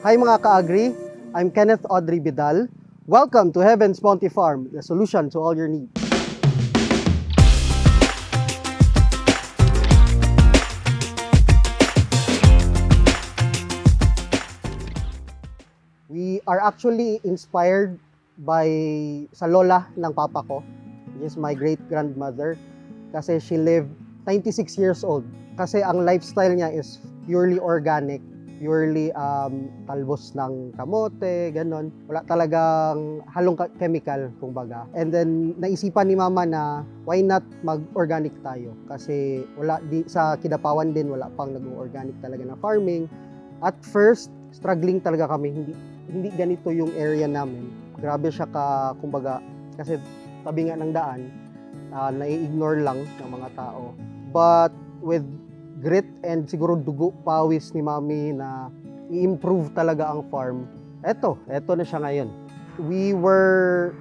Hi mga ka-agri, I'm Kenneth Audrey Vidal. Welcome to Heaven's Bounty Farm, the solution to all your needs. We are actually inspired by sa lola ng papa ko, which is my great grandmother, kasi she lived 96 years old. Kasi ang lifestyle niya is purely organic, purely um, talbos ng kamote, ganon. Wala talagang halong chemical, kumbaga. And then, naisipan ni mama na why not mag-organic tayo? Kasi wala, di, sa Kidapawan din, wala pang nag-organic talaga na farming. At first, struggling talaga kami. Hindi, hindi ganito yung area namin. Grabe siya ka, kumbaga, kasi tabi nga ng daan, ah, nai-ignore lang ng mga tao. But with grit and siguro dugo pawis ni mami na i-improve talaga ang farm, eto, eto na siya ngayon. We were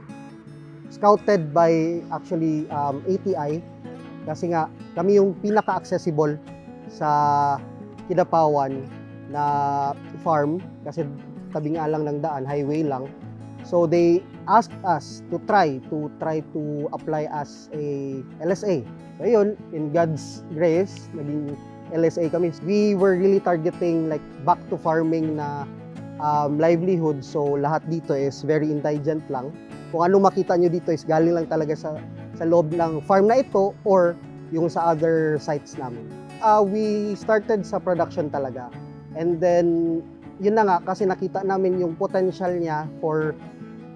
scouted by actually um, ATI kasi nga kami yung pinaka-accessible sa Kidapawan na farm kasi tabi nga lang ng daan, highway lang. So they asked us to try to try to apply as a LSA. So yun, in God's grace, naging LSA kami. We were really targeting like back to farming na um, livelihood. So lahat dito is very indigent lang. Kung ano makita nyo dito is galing lang talaga sa sa loob ng farm na ito or yung sa other sites namin. Uh, we started sa production talaga. And then, yun na nga, kasi nakita namin yung potential niya for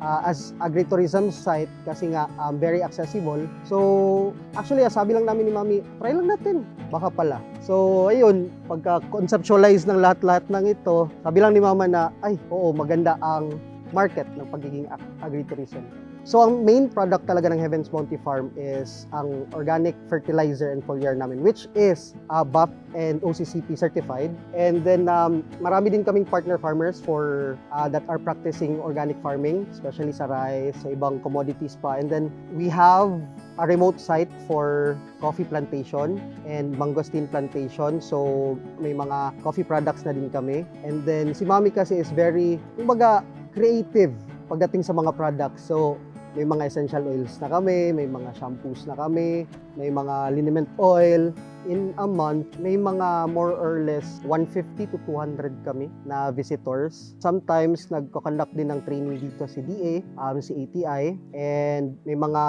uh, as agritourism site kasi nga um, very accessible. So, actually, ah, sabi lang namin ni Mami, try lang natin. Baka pala. So, ayun, pagka-conceptualize ng lahat-lahat ng ito, sabi lang ni Mama na, ay, oo, maganda ang market ng pagiging ag- agritourism. So, ang main product talaga ng Heaven's Bounty Farm is ang organic fertilizer and foliar namin, which is uh, BAP and OCCP certified. And then, um, marami din kaming partner farmers for uh, that are practicing organic farming, especially sa rice, sa ibang commodities pa. And then, we have a remote site for coffee plantation and mangosteen plantation. So, may mga coffee products na din kami. And then, si Mami kasi is very, kumbaga, creative pagdating sa mga products. So, may mga essential oils na kami, may mga shampoos na kami, may mga liniment oil. In a month, may mga more or less 150 to 200 kami na visitors. Sometimes, nagko-conduct din ng training dito si DA, um, si ATI, and may mga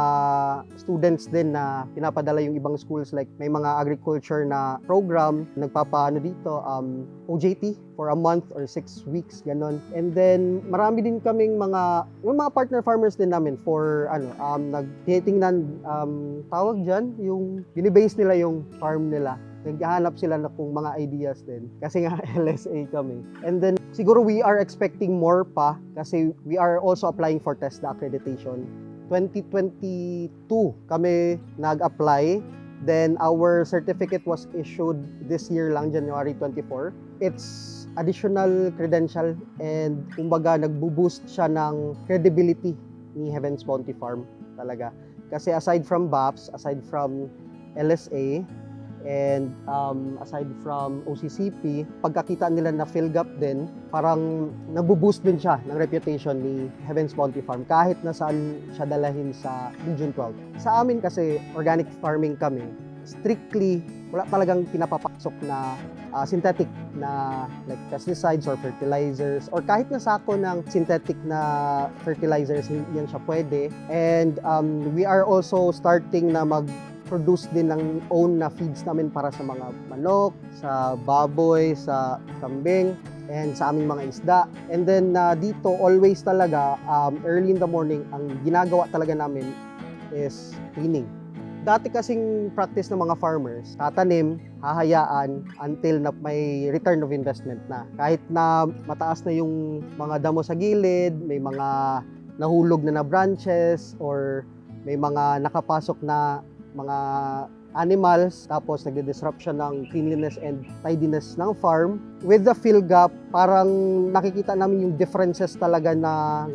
students din na pinapadala yung ibang schools like may mga agriculture na program, nagpapaano dito, um, OJT for a month or six weeks, ganon. And then, marami din kaming mga, yung mga partner farmers din namin for, ano, um, nagtitingnan, um, tawag dyan, yung, binibase nila yung farm nila. Naghahanap sila na kung mga ideas din. Kasi nga, LSA kami. And then, siguro we are expecting more pa kasi we are also applying for TESDA accreditation. 2022 kami nag-apply Then our certificate was issued this year lang, January 24. It's additional credential and kumbaga nagbo-boost siya ng credibility ni Heaven's Bounty Farm talaga. Kasi aside from BAPS, aside from LSA, and um, aside from OCCP, pagkakita nila na PhilGap din, parang nabuboost din siya ng reputation ni Heaven's Bounty Farm kahit na saan siya dalahin sa Region 12. Sa amin kasi, organic farming kami, strictly, wala talagang pinapapasok na ah, synthetic na like pesticides or fertilizers or kahit na sako ng synthetic na fertilizers, yan siya pwede. And um, we are also starting na mag produce din ng own na feeds namin para sa mga manok, sa baboy, sa kambing, and sa aming mga isda. And then na dito, always talaga, um, early in the morning, ang ginagawa talaga namin is cleaning. Dati kasing practice ng mga farmers, tatanim, hahayaan until na may return of investment na. Kahit na mataas na yung mga damo sa gilid, may mga nahulog na na branches, or may mga nakapasok na mga animals, tapos nagde-disrupt siya ng cleanliness and tidiness ng farm. With the fill gap, parang nakikita namin yung differences talaga ng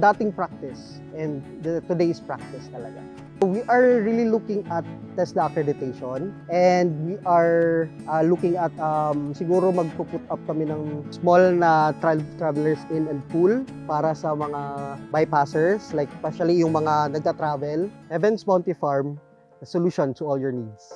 dating practice and the today's practice talaga. We are really looking at TESDA accreditation and we are uh, looking at um, siguro magpo-put up kami ng small na tra- travelers in and pool para sa mga bypassers like especially yung mga nagta-travel. Evans Monty Farm, solution to all your needs.